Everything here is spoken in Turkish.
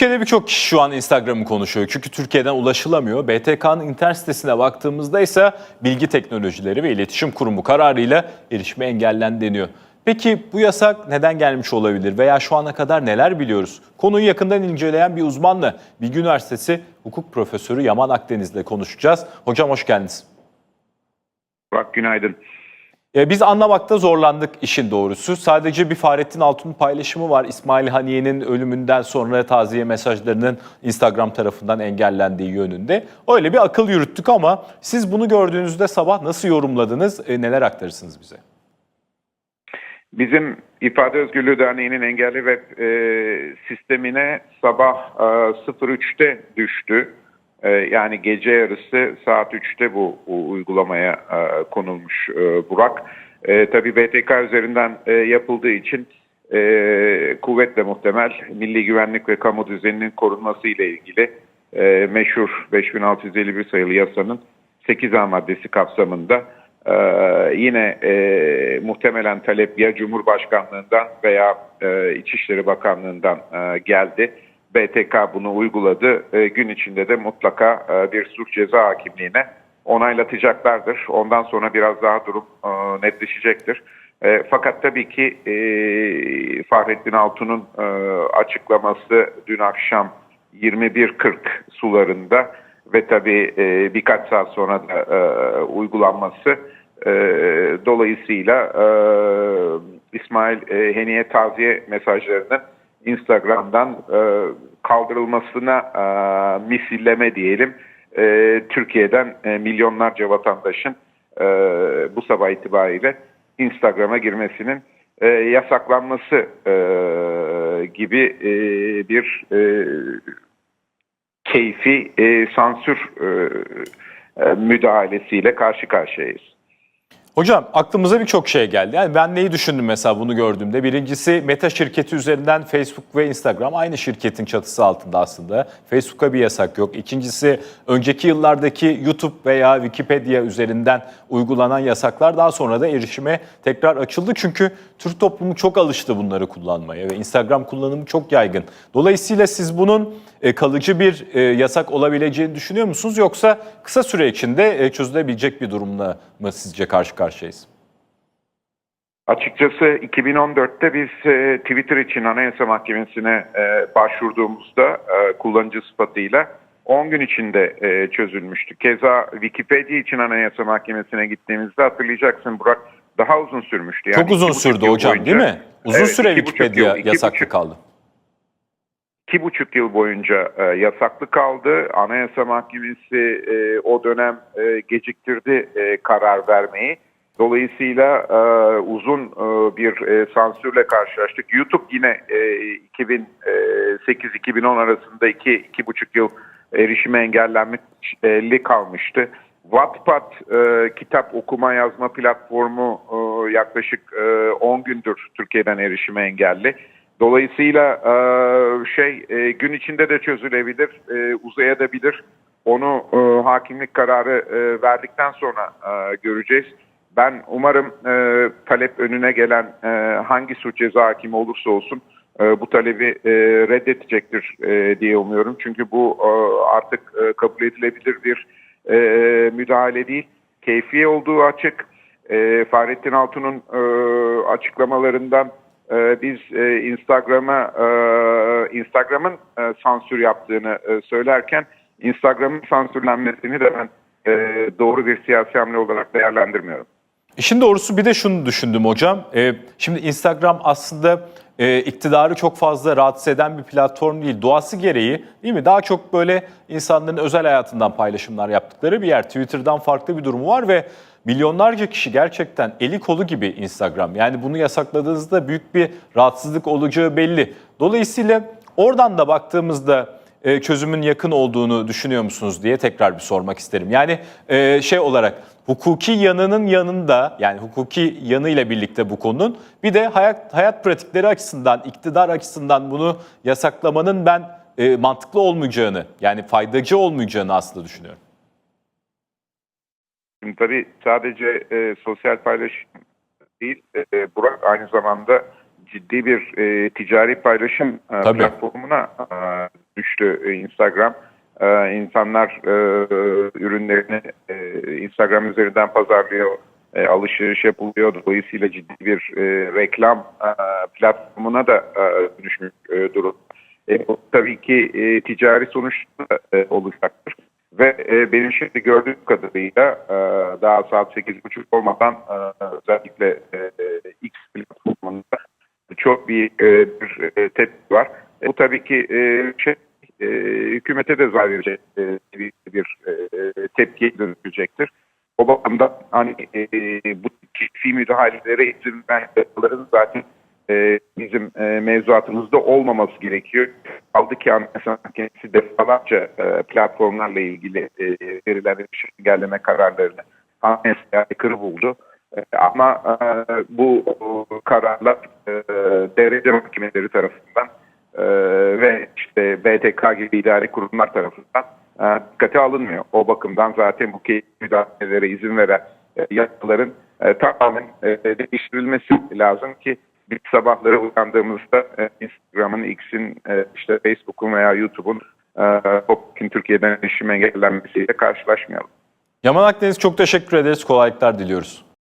Türkiye'de birçok kişi şu an Instagram'ı konuşuyor. Çünkü Türkiye'den ulaşılamıyor. BTK'nın internet sitesine baktığımızda ise Bilgi Teknolojileri ve İletişim Kurumu kararıyla erişime engellendi deniyor. Peki bu yasak neden gelmiş olabilir veya şu ana kadar neler biliyoruz? Konuyu yakından inceleyen bir uzmanla Bilgi Üniversitesi Hukuk Profesörü Yaman Akdeniz'le konuşacağız. Hocam hoş geldiniz. Burak günaydın. E, Biz anlamakta zorlandık işin doğrusu. Sadece bir Fahrettin Altun'un paylaşımı var. İsmail Haniye'nin ölümünden sonra taziye mesajlarının Instagram tarafından engellendiği yönünde. Öyle bir akıl yürüttük ama siz bunu gördüğünüzde sabah nasıl yorumladınız? E, neler aktarırsınız bize? Bizim İfade Özgürlüğü Derneği'nin engelli web e, sistemine sabah e, 03'te düştü. E, yani gece yarısı saat 3'te bu, uygulamaya e, konulmuş e, Burak. E, tabii BTK üzerinden yapıldığı için kuvvetle muhtemel milli güvenlik ve kamu düzeninin korunması ile ilgili meşhur 5651 sayılı yasanın 8A maddesi kapsamında yine muhtemelen talep ya Cumhurbaşkanlığından veya İçişleri Bakanlığından e, geldi. BTK bunu uyguladı. E, gün içinde de mutlaka e, bir suç ceza hakimliğine onaylatacaklardır. Ondan sonra biraz daha durum e, netleşecektir. E, fakat tabii ki e, Fahrettin Altun'un e, açıklaması dün akşam 21.40 sularında ve tabii e, birkaç saat sonra da e, uygulanması e, dolayısıyla e, İsmail e, Heniye taziye mesajlarının Instagram'dan e, kaldırılmasına e, misilleme diyelim e, Türkiye'den e, milyonlarca vatandaşın e, bu sabah itibariyle Instagram'a girmesinin e, yasaklanması e, gibi e, bir e, keyfi e, sansür e, e, müdahalesiyle karşı karşıyayız. Hocam aklımıza birçok şey geldi. Yani ben neyi düşündüm mesela bunu gördüğümde? Birincisi Meta şirketi üzerinden Facebook ve Instagram aynı şirketin çatısı altında aslında. Facebook'a bir yasak yok. İkincisi önceki yıllardaki YouTube veya Wikipedia üzerinden uygulanan yasaklar daha sonra da erişime tekrar açıldı. Çünkü Türk toplumu çok alıştı bunları kullanmaya ve Instagram kullanımı çok yaygın. Dolayısıyla siz bunun e, kalıcı bir e, yasak olabileceğini düşünüyor musunuz? Yoksa kısa süre içinde e, çözülebilecek bir durumla mı sizce karşı karşıyayız? Açıkçası 2014'te biz e, Twitter için Anayasa Mahkemesi'ne e, başvurduğumuzda e, kullanıcı sıfatıyla 10 gün içinde e, çözülmüştü. Keza Wikipedia için Anayasa Mahkemesi'ne gittiğimizde hatırlayacaksın Burak daha uzun sürmüştü. Çok uzun sürdü hocam boyunca- değil mi? Uzun Evet, süre Wikipedia yıl, yasaklı buçuk- kaldı. iki buçuk yıl boyunca e, yasaklı kaldı. Anayasa Mahkemesi e, o dönem e, geciktirdi e, karar vermeyi. Dolayısıyla e, uzun e, bir e, sansürle karşılaştık. YouTube yine e, 2008-2010 arasında iki, iki buçuk yıl erişime engellenmeli kalmıştı. Wattpad e, kitap okuma yazma platformu e, yaklaşık e, 10 gündür Türkiye'den erişime engelli. Dolayısıyla e, şey e, gün içinde de çözülebilir, e, uzayabilir. Onu e, hakimlik kararı e, verdikten sonra e, göreceğiz. Ben umarım e, talep önüne gelen e, hangi suç ceza hakimi olursa olsun e, bu talebi e, reddedecektir e, diye umuyorum. Çünkü bu e, artık e, kabul edilebilir bir e, müdahale değil. Keyfi olduğu açık. E, Fahrettin Altun'un e, açıklamalarından e, biz e, Instagram'a e, Instagram'ın e, sansür yaptığını e, söylerken Instagram'ın sansürlenmesini de ben e, doğru bir siyasi hamle olarak değerlendirmiyorum. İşin doğrusu bir de şunu düşündüm hocam. Ee, şimdi Instagram aslında e, iktidarı çok fazla rahatsız eden bir platform değil. Doğası gereği değil mi? Daha çok böyle insanların özel hayatından paylaşımlar yaptıkları bir yer. Twitter'dan farklı bir durumu var ve milyonlarca kişi gerçekten eli kolu gibi Instagram. Yani bunu yasakladığınızda büyük bir rahatsızlık olacağı belli. Dolayısıyla oradan da baktığımızda e, çözümün yakın olduğunu düşünüyor musunuz diye tekrar bir sormak isterim. Yani e, şey olarak hukuki yanının yanında yani hukuki yanıyla birlikte bu konunun bir de hayat, hayat pratikleri açısından, iktidar açısından bunu yasaklamanın ben e, mantıklı olmayacağını yani faydacı olmayacağını aslında düşünüyorum. Şimdi tabii sadece e, sosyal paylaşım değil, e, Burak aynı zamanda ciddi bir e, ticari paylaşım e, platformuna e, düştü e, Instagram. E, insanlar e, ürünlerini e, Instagram üzerinden pazarlıyor, e, alışveriş yapılıyor. Dolayısıyla ciddi bir e, reklam e, platformuna da e, dönüşmüş e, durum. E, bu tabii ki e, ticari sonuçta e, olacaktır. Ve e, benim şimdi gördüğüm kadarıyla e, daha saat 8.30 olmadan e, özellikle e, X platformunda çok e, bir e, tepki var. E, bu tabii ki e, şey, hükümete de zarar verecek e, bir, bir e, tepkiye dönüşecektir. O bakımdan hani e, bu keyfi müdahalelere izin vermeleri zaten e, bizim e, mevzuatımızda olmaması gerekiyor. Kaldı ki anayasa kendisi defalarca e, platformlarla ilgili e, verilen engelleme kararlarını anayasaya aykırı buldu. E, ama e, bu e, kararlar e, derece mahkemeleri tarafından e, ve işte BTK gibi idari kurumlar tarafından e, dikkate alınmıyor. O bakımdan zaten bu keyif müdahalelere izin veren e, yasaların e, tamamen e, değiştirilmesi lazım ki biz sabahları uyandığımızda e, Instagram'ın, X'in, e, işte Facebook'un veya YouTube'un e, Türkiye'den erişim engellenmesiyle karşılaşmayalım. Yaman Akdeniz çok teşekkür ederiz. Kolaylıklar diliyoruz.